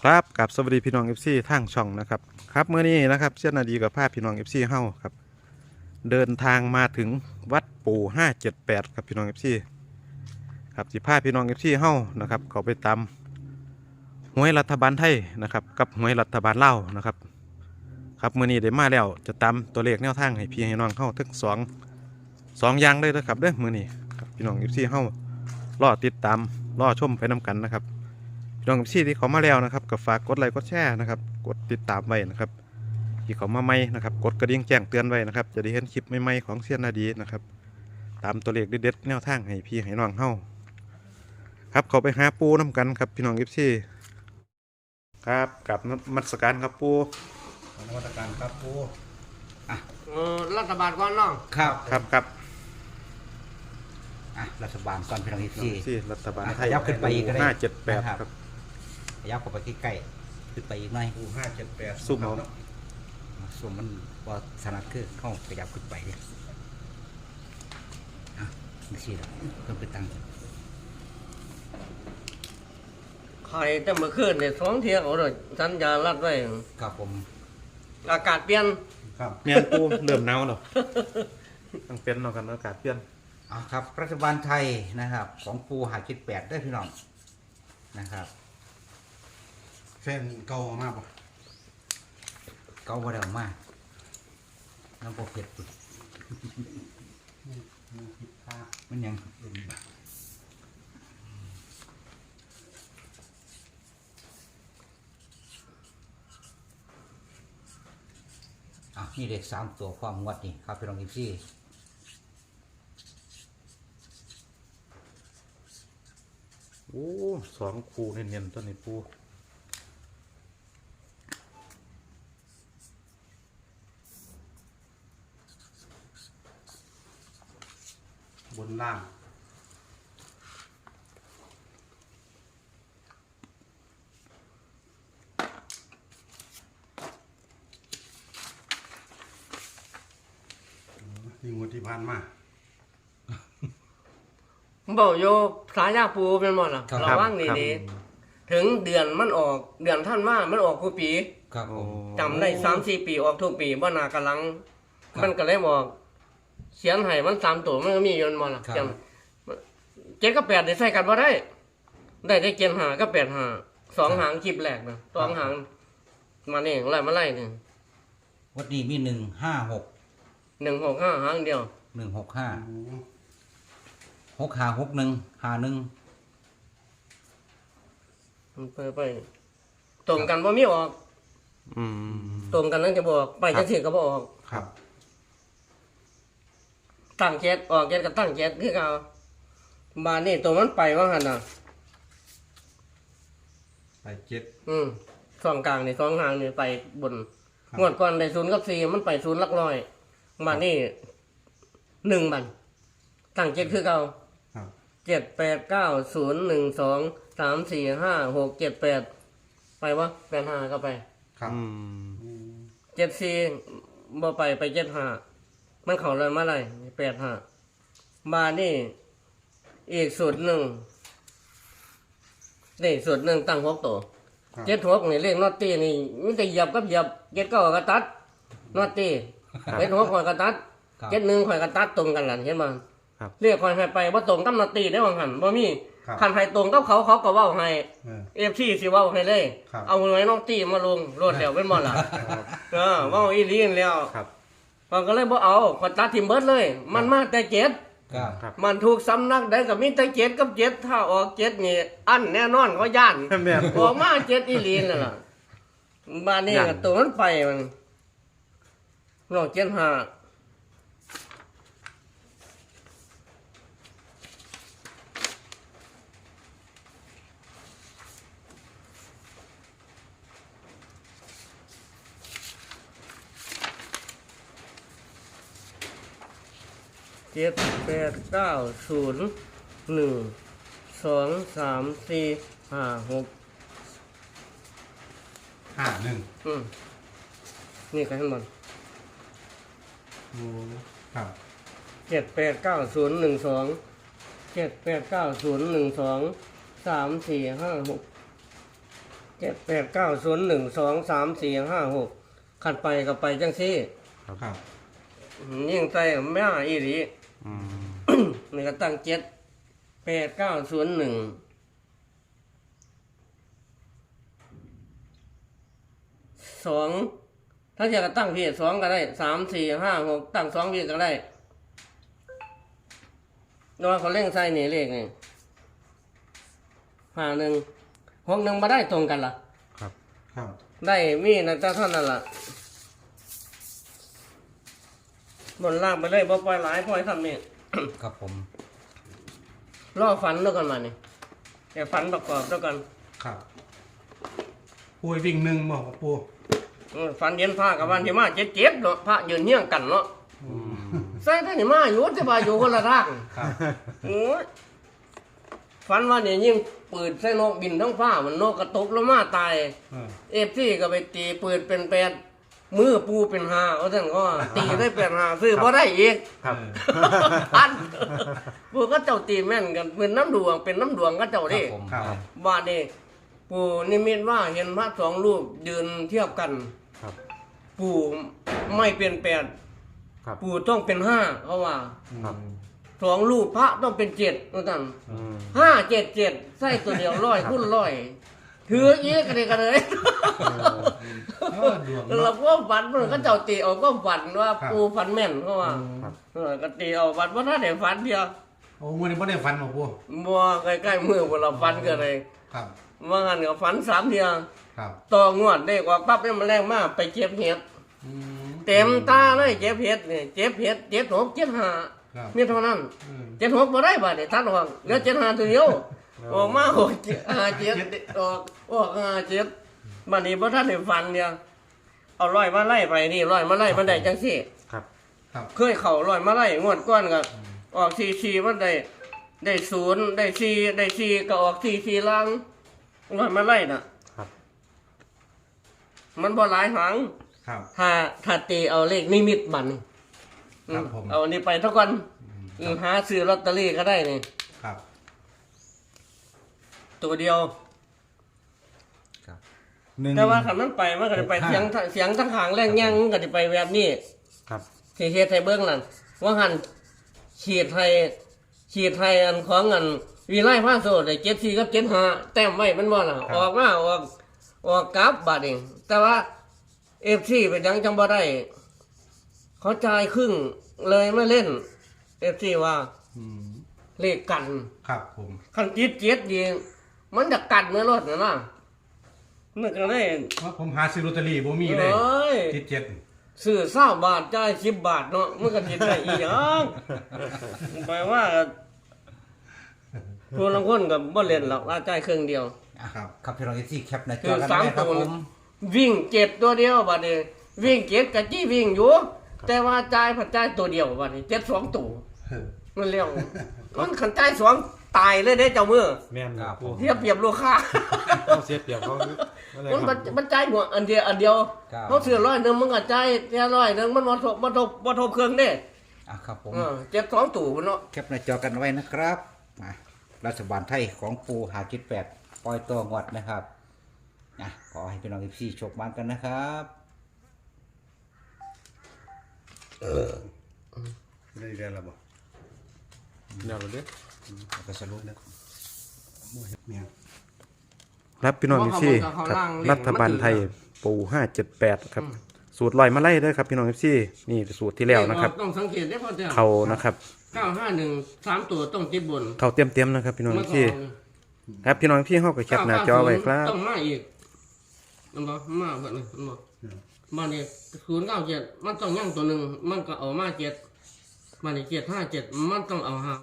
ครับกับสวัสดีพี่น้องเอฟซีทางช่องนะครับครับเมื่อนี้นะครับเช่นนาดีกับภาพพี่น้องเอฟซีเฮาครับ เดินทางมาถึงวัดปู่ห้าเจ็ดแปดครับพี่น้องเอฟซีครับสิภาพพี่น้องเอฟซีเฮานะครับเขาไปตาหวยรัฐบาลไทยนะครับ กับหวยรัฐบาลเล่านะครับ ครับเมื่อนี้ได้มาแล้วจะตาตัวเลขแนวทางให้พี่ให้น้องเฮาทั้งสองสองอย่างเลยนะครับเด้อมื่อนี้พี่น้องเอฟซีเฮารอติดตามรอชมไปน้กันนะครับ น้องที่ที่เขามาแล้วนะครับก็ฝากกดไลค์กดแชร์นะครับ กดติดตามไว้นะครับที่เขามาใหม่นะครับ กดกระดิ่งแจ้งเตือนไว้นะครับ จะได้เห็นคลิปใหม่ๆของเซียนนาดีนะครับ ตามตัวเลขเด็ดๆแนวทางให้พี่ให้น้องเฮาครับเขาไปหาปูน้กันครับพี่น้องยิปซี่ครับกับนมัสการครับปูนวัตการครับปูเออรัฐบาลก่อนน้องครับครับครับอะรัฐบาลก่อนพี่น้องอีกพี่ทีซี่รัฐบาลไทยขยับขึ้นไปอีกก็ได้ ห้าเจ็ดแปดนะครับครับข ยับเข้าไปใกล้ๆขึ้นไปอีกหน่อยปูห้าเจ็ดแปดซุ่มเอาส่วนมันว่าถนัดคือเข้าขยับขึ้นไปเนี่ยอะนี่สิละเพิ่มไปตั้งใครแต่เมื่อคืนเนี่ยสองเที่ยงเอาเลยสัญญาณรัดไว้ ครับผมอากาศเปลี่ยนครับ เมียนปูเริ่มหนาวแล้วต้องเป็นเนาะกันอากาศเปลี่ยน อะครับรัฐบาลไทยนะครับ ของปูหาจิตแปดได้อพี่น้องนะครับแฟนเก่ามากป่ะเก้าวันเดียวมาน้ำโปรเผ็ดปุดมันยังอะนี่เด็กสามตัวความงวดนี่ครับพี่น้องอีซี่โอ้สองคูเนียนๆตัวนี้ปู บนล่าง นี่งวดที่ผ่านมา บอกโยสายยาปูเป็นหมดล่ะครับระวังนี่ครับ ดีถึงเดือนมันออกเดือนท่านว่ามันออกกูปีครับผมจำได้สามสี่ปีออกทุกปีว่านากำลังครับมันก็เลยบอก เขียนให้มันสามตัวมันก็มีอยนมาล่ะครับจำเจ็ดกับแปดได้ใส่กันว่าได้ ได้ได้เจ็ดหาก็แปดหาสองหางคลิปแรกนะสองหางมานี่ไล่มาไล่หนึ่งวันนี้มีหนึ่งห้าหกหนึ่งหกห้าหางเดียวหนึ่งหกห้าหกห้าหกหนึ่งห้าหนึ่งไปไปตรงกันว่ามีออก อืม ตรงกันนั่นจะบอกไปครัจะบสิก็บออก ครับ ตั้งเจ็ดออกเจ็ดก็ตั้งเจ็ดคือเขาบานนี่ตัวมันไปว่าหันน่ะ ไปเจ็ดอืมสองกลางนี่สองหางนี่ไปบนครับงวดก่อนได้ศูนย์กับสี่มันไปศูนย์หลักร้อยบานนี่หนึ่งบันตั้งเจ็ดคือเขาครับเจ็ดแปดเก้าศูนย์หนึ่งสองสามสี่ห้าหกเจ็ดแปดไปวะแปดห้าก็ไปครับอืมอืมเจ็ดสี่บ่ไปไปเจ็ดห้า มันเขาเลยมาเลยแปดห้าบาทนี่อีกสูตรหนึ่งนี่สูตรหนึ่งตั้งหกตัวครับ เจ็ดหกนี่เลขนอตตี้นี่มันจะเหยียบกับเหยียบเจ็ดเก้าก็ตัดนอตตี้เจ็ดหกข่อยก็ตัดครับ เจ็ดหนึ่งข่อยก็ตัดตรงกันหล่ะเห็นมั้ครับ เรียกข่อยให้ไปว่าตรงกับนอตตี้ได้บางหันบ่มีครับ คันให้ตรงกับเขาเขาก็เว้าให้ เออ เอฟซีสิเว้าให้เลย ครับ เอาหน่วยนอตตี้มาลงรวดเดียวเป็นบ่ล่ะ เออเว่าอีหลีนแล้ว ครับ มันก็เลยบ่เอาขอตัดทิมเบิดเลย มันมาแต่เจ็ดครับครับ มันถูกสำนักได้กับมีแต่เจ็ดกับเจ็ดถ้าออกเจ็ดนี่ อันแน่นอนเขาย่านแม่น ออกมาเจ็ดอีหลีนนั่นล่ะบ้านนี้ย่านก็ตัวมันไปมันนอกเจ็ดห้า เจ็ดแปดเก้าศูนย์หนึ่งสองสามสี่ห้าหกห้าหนึ่งอืมนี่กันทั้งหมดโอ้ครับเจ็ดแปดเก้าศูนย์หนึ่งสองเจ็ดแปดเก้าศูนย์หนึ่งสองสามสี่ห้าหกเจ็ดแปดเก้าศูนย์หนึ่งสองสามสี่ห้าหกขันไปก็ไปจังซี่ ครับยิ่งใส่แม่อีหลีอืม นี่ก็ตั้งเจ็ดแปดเก้าศูนย์หนึ่งสองถ้าจะก็ตั้งพี่สองก็ได้สามสี่ห้าหกตั้งสองพี่ก็ได้นว่าเขาเร่งใส่นี่เลขนี่ห้าหนึ่งหกหนึ่งมาได้ตรงกันล่ะ ครับ ครับ ได้มีนะแต่เท่านั้นล่ะ บนล่างไปเลยบ่ปล่อยหลายปล่อยทำนี่ ครับผมรอฝันแล้วกันมานี่แต่ฝันประกอบแล้วกันครับปูให้วิ่งหนึ่งบอกปูอืมฝันเย็นผ้ากับวันที่มาเจ็ดเจ็ดเนาะพระยืนเฮี้ยงกันเนาะใส่ท่านนี่มาอยู่แต่ว่าอยู่คนละทาง ครับโอ้ยฝันว่าเนี่ยยิ่งปืนใส่นกบินทั้งฟ้ามันนกกระตกแล้วมาตาย เออเอฟซีก็ไปตีปืนเป็นแปด มือปูเป็นหาเอาท่านก็ตีได้เป็นหาซื้อพอได้อีกครับพันปูก็เจ้าตีแม่นกันเป็นน้ำดวงเป็นน้ำดวงก็เจ้าครัดิบผมครับ บ้านนี่ปู่นิมิตว่าเห็นพระสองรูปยืนเทียบกันครับ ปู่ไม่เป็นแปดครับ ปู่ต้องเป็นห้าเขาว่าครับ สองรูปพระต้องเป็นเจ็ดว่าซั่นอืม ห้าเจ็ดเจ็ดใส่ตัวเดียวร้อยคุณร้อย ถืออีกกันเลยกันเลยเออดวงเราเนาะก็ฝันมันก็เจ้าตีเอาก็ฝันว่าครับ ปูฝันแม่นเขาว่าครับ เออก็ตีเอาฝันว่าถ้าได้ฝันเดียวโอ้วันนี้ไม่ได้ฟันบอกปูบัวใกล้ๆมือพวกเราฝันกันเลยครับ ว่างั้นก็ฝันสามเดียวครับต่องวดได้กว่าปั๊บเนี่ยมันแรงมากไปเจ็บเห็ด อืมเต็มตาเลยเจ็บเห็ดเนี่ยเจ็บเห็ดเจ็บหกเจ็บห้าครับมีเท่านั้นอืมเจ็บหกบ่ได้บาดเนี่ยทัดออกเหลือเจ็ดห้าตัวเดียว ออกมาหกเจ็ดห้าเจ็ดออกออกห้าเจ็ดบัดนี้พอท่านได้ฟันเนี่ยเอาร้อยมาไล่ไปนี่ร้อยมาไล่มันได้จังสี่ครับ ครับ เคยเข่าร้อยมาไล่งวดก้อนก็ออกสี่สี่มันได้ได้ศูนย์ได้สี่ได้สี่ก็ออกสี่สี่ล่างร้อยมาไล่น่ะครับมันบ่หลายหางครับ ถ้าถ้าตีเอาเลขนิมิตบัตรนี่ครับอืมผม เอาอันนี้ไปเท่ากันอืมหาซื้อลอตเตอรี่ก็ได้นี่ครับ ตัวเดียวครับหนึ่งแต่ว่าคันมันไปมันก็จะไปเสียงเสียงทั้งหางแรงแย่งมันก็จะไปแบบนี้ครับที่เฮ็ดให้เบิ่งนั่นว่าหันฉีดให้ฉีดให้อันของอันวีไล่ผ้าโซได้เจ็ดสี่กับเจ็ดห้าแต้มไว้มันบ่ล่ะออกมาออกออกกราฟบาดเองแต่ว่าเอฟซีเป็นหยังจังบ่ได้เขาจ่ายครึ่งเลยไม่เล่นเอฟซีว่าอืมเลขกัน ครับผมคันจิตเจ็ดดี มันจะกันเนื้อรถนะนะมันก็เลยเพราะผมหาซื้อลอตเตอรี่บ่มีเลยเอ้ยติดเจ็ดซื้อเศร้าบาทจ่ายสิบบาทเนาะมันก็จิตได้อีหยังแปลว่าคนละคนกับบ่เล่นหรอกว่าจ่ายครึ่งเดียวอะครับครับพี่น้องที่แคปหน้าจคืออกันสามได้ครับตัวผมวิ่งเจ็ดตัวเดียวบัดนี้วิ่งเจ็ดกับจี้วิ่งอยู่ แต่ว่าจ่ายผัดจ่ายตัวเดียวบัดนี้เจ็ดสองตัวเออมันเร็วมันขันจ่ายสอง ตายเลยได้เจ้ามือแม่นครับเทียบเปรียบลูกค้าเขาเสียเปรียบเขาอะไรมันคมัรันบมันจ่ายหัวอันเดียวอันเดียวครับ เขาเสือร้อยหนึ่งมันก็จ่ายแค่ร้อยหนึ่งมันมาทบมาทบมาทบเครื่องเด้อะครับผม เออเจ็ดสองตู่พุ่นเนาะ แคปหน้าจอกันไว้นะครับมารัฐบาลไทยของปูหาจิตแปดปล่อยตัวงวดนะครับนะขอให้พี่น้องที่โชคบ้านกันนะครับได้เรียนแล้วบ่ เดี๋ยวเราเด้อ แล้วก็สรุปนะบ่เฮ็ดเมียงครับพี่น้องพี่ครับรัฐบาลไทยปูห้าเจ็ดแปดครับ สูตรลอยมาไล่ด้วยครับพี่น้องพี่นี่สูตรที่แล้วนะครับ ต้องสังเกตได้พอเจ้าเขานะครับเก้าห้าหนึ่งสามตัวต้องติดบน เขาเตรียมเตรียมๆนะครับ พี่น้องพี่ครับพี่น้องพี่เข้ากับแคปหน้าจอไว้ครับต้องมาอีกมันบอกมาแบบนี้มันบอกมาเนี่ยศูนย์เก้าเจ็ดมันต้องยั่งตัวหนึ่งมันก็เอามาเจ็ดมาเนี่ยเจ็ดห้าเจ็ดมันต้องเอาห้า